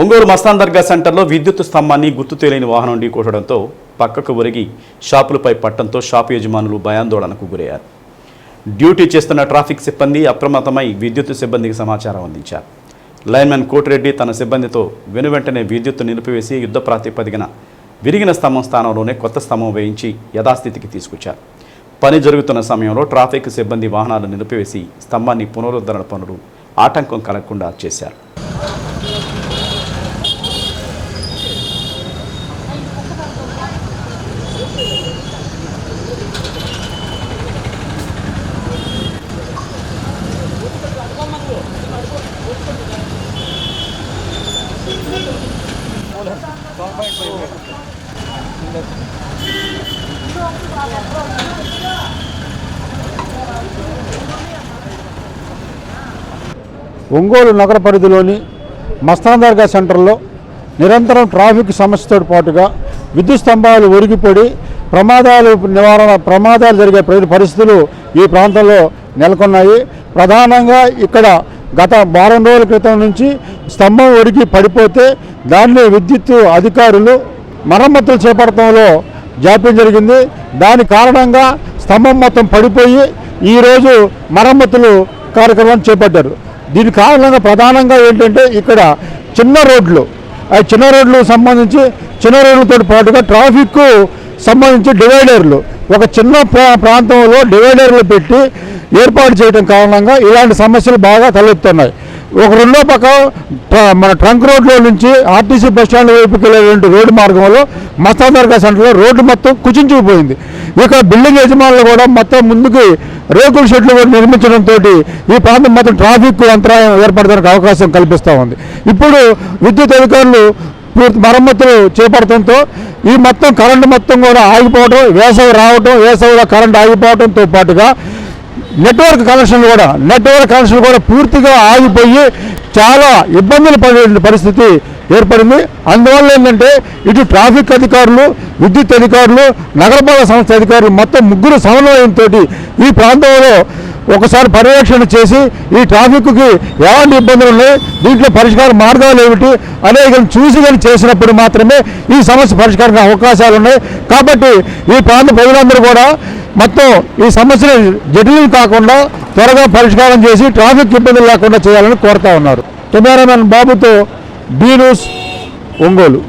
ఒంగోలు మస్తాన్ దర్గా సెంటర్లో విద్యుత్ స్తంభాన్ని గుర్తు తెలియని వాహనం ఢీకొట్టడంతో పక్కకు ఒరిగి షాపులపై పట్టంతో షాపు యజమానులు భయాందోళనకు గురయ్యారు. డ్యూటీ చేస్తున్న ట్రాఫిక్ సిబ్బంది అప్రమత్తమై విద్యుత్ సిబ్బందికి సమాచారం అందించారు. లైన్మెన్ కోటిరెడ్డి తన సిబ్బందితో వెనువెంటనే విద్యుత్ నిలిపివేసి యుద్ధ ప్రాతిపదికన విరిగిన స్తంభం స్థానంలోనే కొత్త స్తంభం వేయించి యథాస్థితికి తీసుకొచ్చారు. పని జరుగుతున్న సమయంలో ట్రాఫిక్ సిబ్బంది వాహనాలు నిలిపివేసి స్తంభాన్ని పునరుద్ధరణ పనులు ఆటంకం కలగకుండా చేశారు. ఒంగోలు నగర పరిధిలోని మస్తాందర్గా సెంటర్లో నిరంతరం ట్రాఫిక్ సమస్యతో పాటుగా విద్యుత్ స్తంభాలు ఒరిగిపడి ప్రమాదాలు నివారణ ప్రమాదాలు జరిగే పరిస్థితులు ఈ ప్రాంతంలో నెలకొన్నాయి. ప్రధానంగా ఇక్కడ గత వారం రోజుల క్రితం నుంచి స్తంభం ఒరిగి పడిపోతే దాన్ని విద్యుత్ అధికారులు మరమ్మతులు చేపడటంలో జాప్యం జరిగింది. దాని కారణంగా స్తంభం మొత్తం పడిపోయి ఈరోజు మరమ్మతులు కార్యక్రమాన్ని చేపట్టారు. దీని కారణంగా ప్రధానంగా ఏంటంటే ఇక్కడ చిన్న రోడ్లు ఆ చిన్న రోడ్లు సంబంధించి చిన్న రోడ్లతో పాటుగా ట్రాఫిక్ సంబంధించి డివైడర్లు. ఒక చిన్న ప్రా- ప్రాంతంలో డివైడర్లు పెట్టి ఏర్పాటు చేయడం కారణంగా ఇలాంటి సమస్యలు బాగా తలెత్తున్నాయి ఒక రెండో పక్క మన ట్రంక్ రోడ్లో నుంచి ఆర్టీసీ బస్ స్టాండ్ వైపుకి వెళ్ళేటువంటి రోడ్డు మార్గంలో మస్తాన్ దర్గా సెంటర్లో రోడ్డు మొత్తం కుచించుకుపోయింది ఇక బిల్డింగ్ యజమానులు కూడా మొత్తం ముందుకి రేకుల షెడ్లు కూడా నిర్మించడంతో ఈ ప్రాంతం మొత్తం ట్రాఫిక్ అంతరాయం ఏర్పడడానికి అవకాశం కల్పిస్తూ ఉంది. ఇప్పుడు విద్యుత్ అధికారులు పూర్తి మరమ్మతులు చేపడటంతో ఈ మొత్తం కరెంటు మొత్తం కూడా ఆగిపోవడం వేసవి రావడం వేసవిలో కరెంటు ఆగిపోవడంతో పాటుగా నెట్వర్క్ కనెక్షన్లు కూడా నెట్వర్క్ కనెక్షన్లు కూడా పూర్తిగా ఆగిపోయి చాలా ఇబ్బందులు పడే పరిస్థితి ఏర్పడింది. అందువల్ల ఏంటంటే ఇటు ట్రాఫిక్ అధికారులు విద్యుత్ అధికారులు నగరపాలక సంస్థ అధికారులు మొత్తం ముగ్గురు సమన్వయంతో ఈ ప్రాంతంలో ఒకసారి పర్యవేక్షణ చేసి ఈ ట్రాఫిక్కి ఎలాంటి ఇబ్బందులు ఉన్నాయి దీంట్లో పరిష్కార మార్గాలు ఏమిటి అనేది చూసి కానీ చేసినప్పుడు మాత్రమే ఈ సమస్య పరిష్కారానికి అవకాశాలు ఉన్నాయి. కాబట్టి ఈ ప్రాంత ప్రజలందరూ కూడా మొత్తం ఈ సమస్యలు జటిలం కాకుండా త్వరగా పరిష్కారం చేసి ట్రాఫిక్ ఇబ్బందులు లేకుండా చేయాలని కోరుతా ఉన్నారు. కెమెరామెన్ బాబుతో బీ న్యూస్ ఒంగోలు.